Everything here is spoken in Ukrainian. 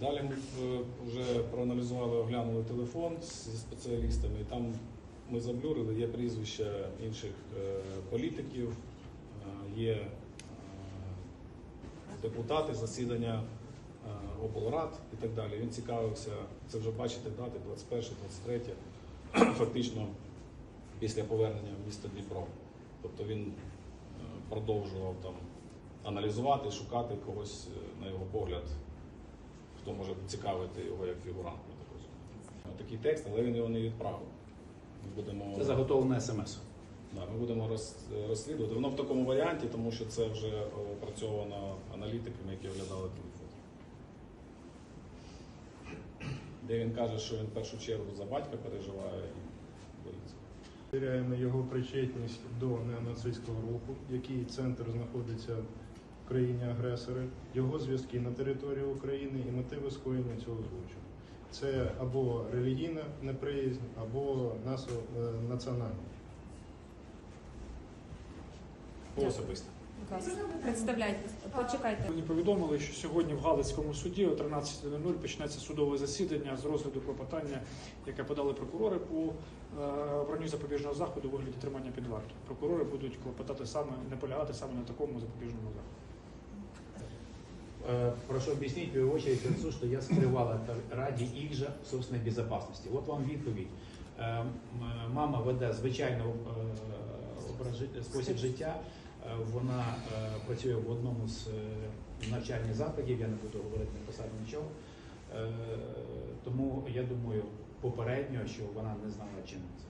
Далі ми е, вже проаналізували, оглянули телефон зі спеціалістами. і Там ми заблюрили, є прізвища інших е, політиків, е, є депутати, засідання облрад і так далі. Він цікавився, це вже бачите дати 21, 23, фактично після повернення в місто Дніпро. Тобто він продовжував там аналізувати, шукати когось, на його погляд, хто може цікавити його як фігурант. розумію. Такий текст, але він його не відправив. Ми будемо, Це заготовлене смс. да, ми будемо роз, розслідувати. Воно в такому варіанті, тому що це вже опрацьовано аналітиками, які оглядали телефон. Де він каже, що він в першу чергу за батька переживає і боїться. Перевіряємо його причетність до неонацистського руху, який центр знаходиться в країні агресори, його зв'язки на території України і мотиви скоєння цього злочину. Це або релігійна неприязнь, або е, національна. Особисто. Представляйтесь. Почекайте. Мені повідомили, що сьогодні в Галицькому суді о 13.00 почнеться судове засідання з розгляду клопотання, яке подали прокурори по е, обранню запобіжного заходу у вигляді тримання під вартою. Прокурори будуть клопотати саме, наполягати саме на такому запобіжному заходу. Э, Прошу объяснить в первую очередь отцу, что я скрывал это ради их же собственной безопасности. Вот вам відповідь. Е, м, Мама веде звичайно е, образ жит- спосіб життя. Е, Вона е, працює в одному з е, навчальних закладів, я не буду говорити не писати нічого. Е, Тому я думаю попередньо, що вона не знала чим це.